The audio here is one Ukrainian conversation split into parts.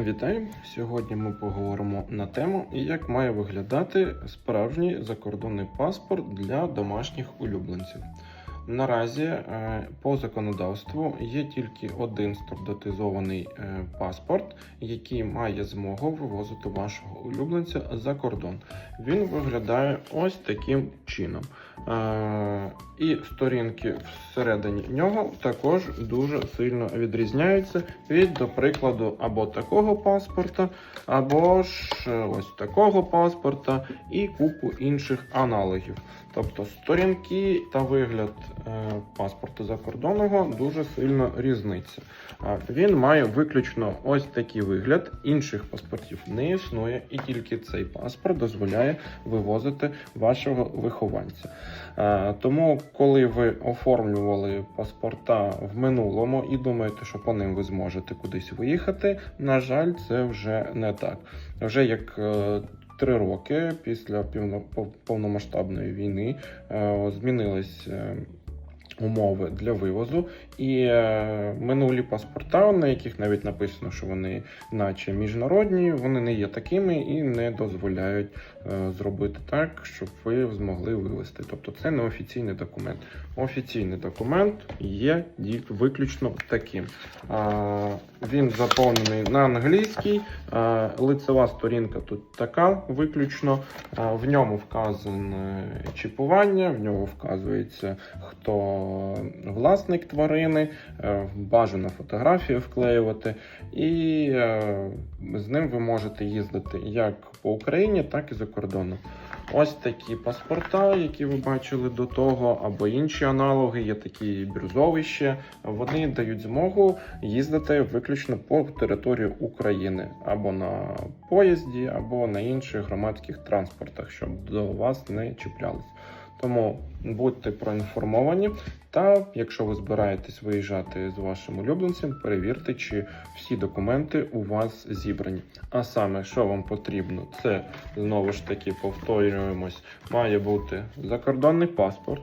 Вітаю! Сьогодні ми поговоримо на тему, як має виглядати справжній закордонний паспорт для домашніх улюбленців. Наразі е, по законодавству є тільки один стандартизований е, паспорт, який має змогу вивозити вашого улюбленця за кордон. Він виглядає ось таким чином. Е, І сторінки всередині нього також дуже сильно відрізняються від, до прикладу, або такого паспорта, або ж е, ось такого паспорта і купу інших аналогів. Тобто сторінки та вигляд е, паспорта закордонного дуже сильно різниця. Він має виключно ось такий вигляд. Інших паспортів не існує, і тільки цей паспорт дозволяє вивозити вашого вихованця. Тому, коли ви оформлювали паспорта в минулому і думаєте, що по ним ви зможете кудись виїхати, на жаль, це вже не так. Вже як е, три роки після повномасштабної війни е, змінились. Умови для вивозу і е, минулі паспорта, на яких навіть написано, що вони, наче міжнародні, вони не є такими і не дозволяють е, зробити так, щоб ви змогли вивезти. Тобто це не офіційний документ. Офіційний документ є виключно таким. Він заповнений на англійській, лицева сторінка тут така виключно. В ньому вказане чіпування, в ньому вказується, хто власник тварини, е, бажано фотографію вклеювати, і е, з ним ви можете їздити як по Україні, так і за кордоном. Ось такі паспорта, які ви бачили до того, або інші аналоги, є такі бірюзовища. Вони дають змогу їздити виключно по території України або на поїзді, або на інших громадських транспортах, щоб до вас не чіплялись. Тому будьте проінформовані, та якщо ви збираєтесь виїжджати з вашим улюбленцем, перевірте, чи всі документи у вас зібрані. А саме, що вам потрібно, це знову ж таки повторюємось, має бути закордонний паспорт,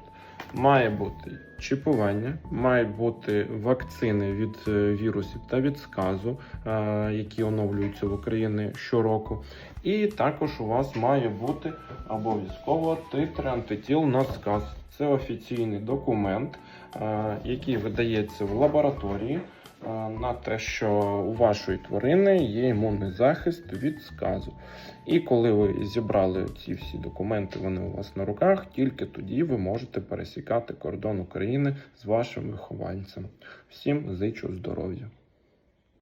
має бути чіпування, мають бути вакцини від е, вірусів та від сказу, е, які оновлюються в Україні щороку. І також у вас має бути обов'язково титр антитіл на сказ. Це офіційний документ, е, який видається в лабораторії на те, що у вашої тварини є імунний захист від сказу. І коли ви зібрали ці всі документи, вони у вас на руках, тільки тоді ви можете пересікати кордон України з вашим вихованцем. Всім зичу здоров'я!